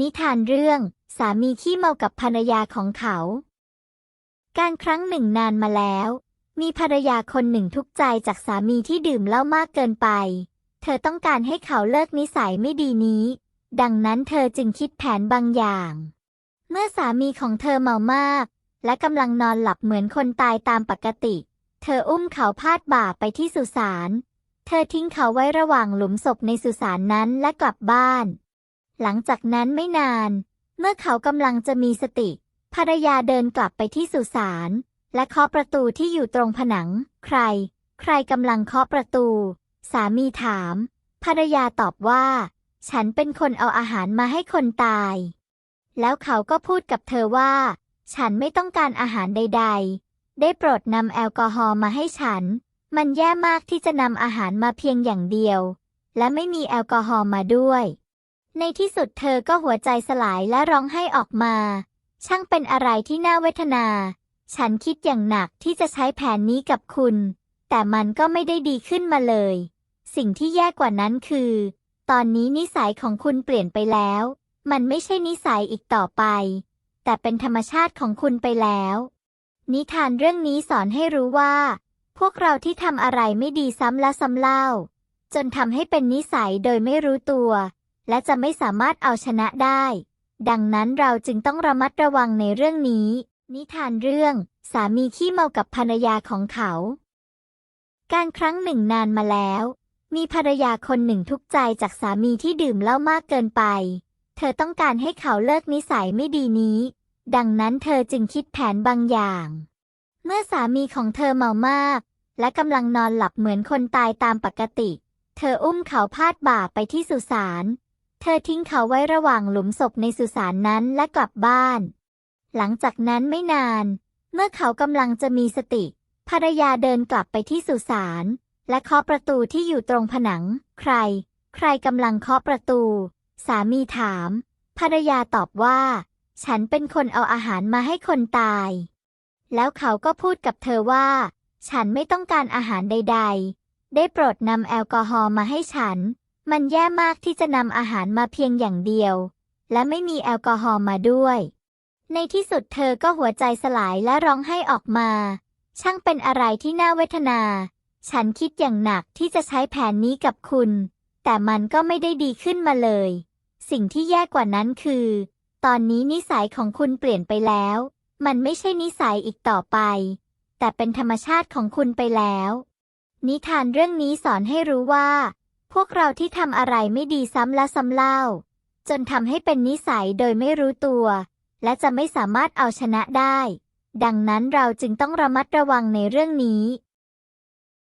นิทานเรื่อง สามีขี้เมากับภรรยาของเขา การครั้งหนึ่งนานมาแล้ว มีภรรยาคนหนึ่งทุกข์ใจจากสามีที่ดื่มเหล้ามากเกินไป เธอต้องการให้เขาเลิกนิสัยไม่ดีนี้ ดังนั้นเธอจึงคิดแผนบางอย่าง เมื่อสามีของเธอเมามาก และกำลังนอนหลับเหมือนคนตายตามปกติ เธออุ้มเขาพาดบ่าไปที่สุสานเธอทิ้งเขาไว้ระหว่างหลุมศพในสุสานนั้นและกลับบ้าน หลังจากนั้นไม่นาน เมื่อเขากำลังจะมีสติ ภรรยาเดินกลับไปที่สุสาน และเคาะประตูที่อยู่ตรงผนัง ใคร ใครกำลังเคาะประตู สามีถาม ภรรยาตอบว่า ฉันเป็นคนเอาอาหารมาให้คนตาย แล้วเขาก็พูดกับเธอว่า ฉันไม่ต้องการอาหารใด ๆ ได้โปรดนำแอลกอฮอล์มาให้ฉัน มันแย่มากที่จะนำอาหารมาเพียงอย่างเดียว และไม่มีแอลกอฮอล์มาด้วย ในที่สุดเธอก็หัวใจสลายและร้องไห้ออกมา ช่างเป็นอะไรที่น่าเวทนา ฉันคิดอย่างหนักที่จะใช้แผนนี้กับคุณ แต่มันก็ไม่ได้ดีขึ้นมาเลย สิ่งที่แย่กว่านั้นคือ ตอนนี้นิสัยของคุณเปลี่ยนไปแล้ว มันไม่ใช่นิสัยอีกต่อไป แต่เป็นธรรมชาติของคุณไปแล้ว นิทานเรื่องนี้สอนให้รู้ว่า พวกเราที่ทำอะไรไม่ดีซ้ำและซ้ำเล่า จนทำให้เป็นนิสัยโดยไม่รู้ตัว และจะไม่สามารถเอาชนะได้ ดังนั้นเราจึงต้องระมัดระวังในเรื่องนี้ นิทานเรื่อง สามีขี้เมากับภรรยาของเขา การครั้งหนึ่งนานมาแล้ว มีภรรยาคนหนึ่งทุกใจจากสามีที่ดื่มเหล้ามากเกินไป เธอต้องการให้เขาเลิกนิสัยไม่ดีนี้ ดังนั้นเธอจึงคิดแผนบางอย่าง เมื่อสามีของเธอเมามาก และกำลังนอนหลับเหมือนคนตายตามปกติ เธออุ้มเขาพาดบ่าไปที่สุสาน เธอทิ้งเขาไว้ระหว่างหลุมศพในสุสานนั้นและกลับบ้าน หลังจากนั้นไม่นาน เมื่อเขากำลังจะมีสติ ภรรยาเดินกลับไปที่สุสานและเคาะประตูที่อยู่ตรงผนัง ใคร ใครกำลังเคาะประตู สามีถาม ภรรยาตอบว่า ฉันเป็นคนเอาอาหารมาให้คนตาย แล้วเขาก็พูดกับเธอว่า ฉันไม่ต้องการอาหารใด ๆ ได้โปรดนำแอลกอฮอล์มาให้ฉัน มันแย่มากที่จะนำอาหารมาเพียงอย่างเดียว และไม่มีแอลกอฮอล์มาด้วย ในที่สุดเธอก็หัวใจสลายและร้องไห้ออกมา ช่างเป็นอะไรที่น่าเวทนา ฉันคิดอย่างหนักที่จะใช้แผนนี้กับคุณ แต่มันก็ไม่ได้ดีขึ้นมาเลย สิ่งที่แย่กว่านั้นคือ ตอนนี้นิสัยของคุณเปลี่ยนไปแล้ว มันไม่ใช่นิสัยอีกต่อไป แต่เป็นธรรมชาติของคุณไปแล้ว นิทานเรื่องนี้สอนให้รู้ว่า พวกเราที่ทำอะไรไม่ดีซ้ำและซ้ำเล่า จนทำให้เป็นนิสัยโดยไม่รู้ตัว และจะไม่สามารถเอาชนะได้ ดังนั้นเราจึงต้องระมัดระวังในเรื่องนี้